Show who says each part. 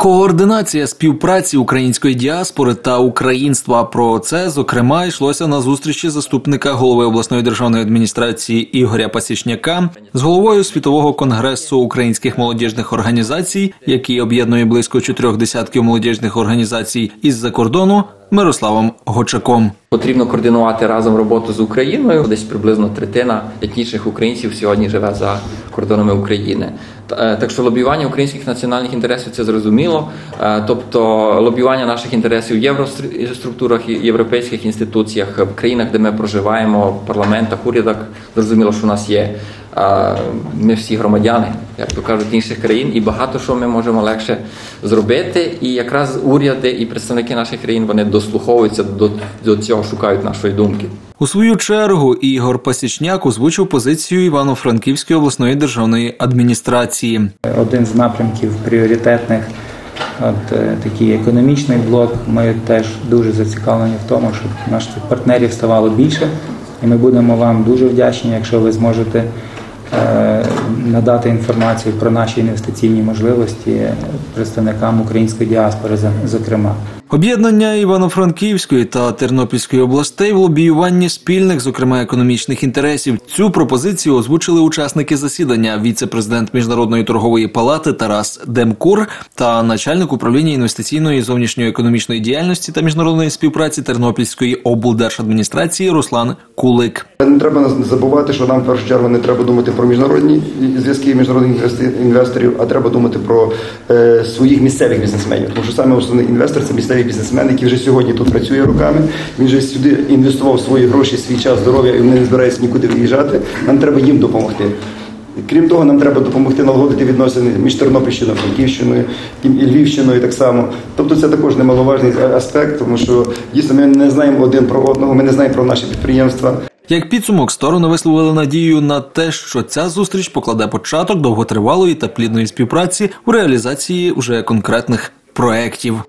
Speaker 1: Координація співпраці української діаспори та українства про це зокрема йшлося на зустрічі заступника голови обласної державної адміністрації Ігоря Пасічняка з головою світового конгресу українських молодіжних організацій, який об'єднує близько чотирьох десятків молодіжних організацій із-за кордону. Мирославом Гочаком
Speaker 2: потрібно координувати разом роботу з Україною. Десь приблизно третина етнічних українців сьогодні живе за кордонами України. Е, так що лобіювання українських національних інтересів це зрозуміло. Е, тобто лобіювання наших інтересів в євроструктурах європейських інституціях в країнах, де ми проживаємо, в парламентах, урядах, зрозуміло, що у нас є. Ми всі громадяни, як то кажуть, інших країн, і багато що ми можемо легше зробити. І якраз уряди і представники наших країн вони дослуховуються до, до цього, шукають нашої думки.
Speaker 1: У свою чергу Ігор Пасічняк озвучив позицію Івано-Франківської обласної державної адміністрації.
Speaker 3: Один з напрямків пріоритетних. От е, такий економічний блок. Ми теж дуже зацікавлені в тому, щоб наших партнерів ставало більше, і ми будемо вам дуже вдячні, якщо ви зможете надати інформацію про наші інвестиційні можливості представникам української діаспори, зокрема.
Speaker 1: Об'єднання Івано-Франківської та Тернопільської областей в лобіюванні спільних, зокрема економічних інтересів. Цю пропозицію озвучили учасники засідання. Віце-президент міжнародної торгової палати Тарас Демкур та начальник управління інвестиційної зовнішньої економічної діяльності та міжнародної співпраці Тернопільської облдержадміністрації Руслан Кулик.
Speaker 4: Не треба забувати, що нам в першу чергу не треба думати про міжнародні зв'язки міжнародних інвесторів, а треба думати про е, своїх місцевих бізнесменів. Тому що саме основний інвестор це місцевий бізнесмен, який вже сьогодні тут працює роками. Він вже сюди інвестував свої гроші, свій час, здоров'я, і вони не збираються нікуди виїжджати. Нам треба їм допомогти. Крім того, нам треба допомогти налагодити відносини між Тернопільщиною, Франківщиною і Львівщиною так само. Тобто це також немаловажний аспект, тому що дійсно ми не знаємо один про одного, ми не знаємо про наші підприємства.
Speaker 1: Як підсумок, сторони висловили надію на те, що ця зустріч покладе початок довготривалої та плідної співпраці у реалізації вже конкретних проєктів.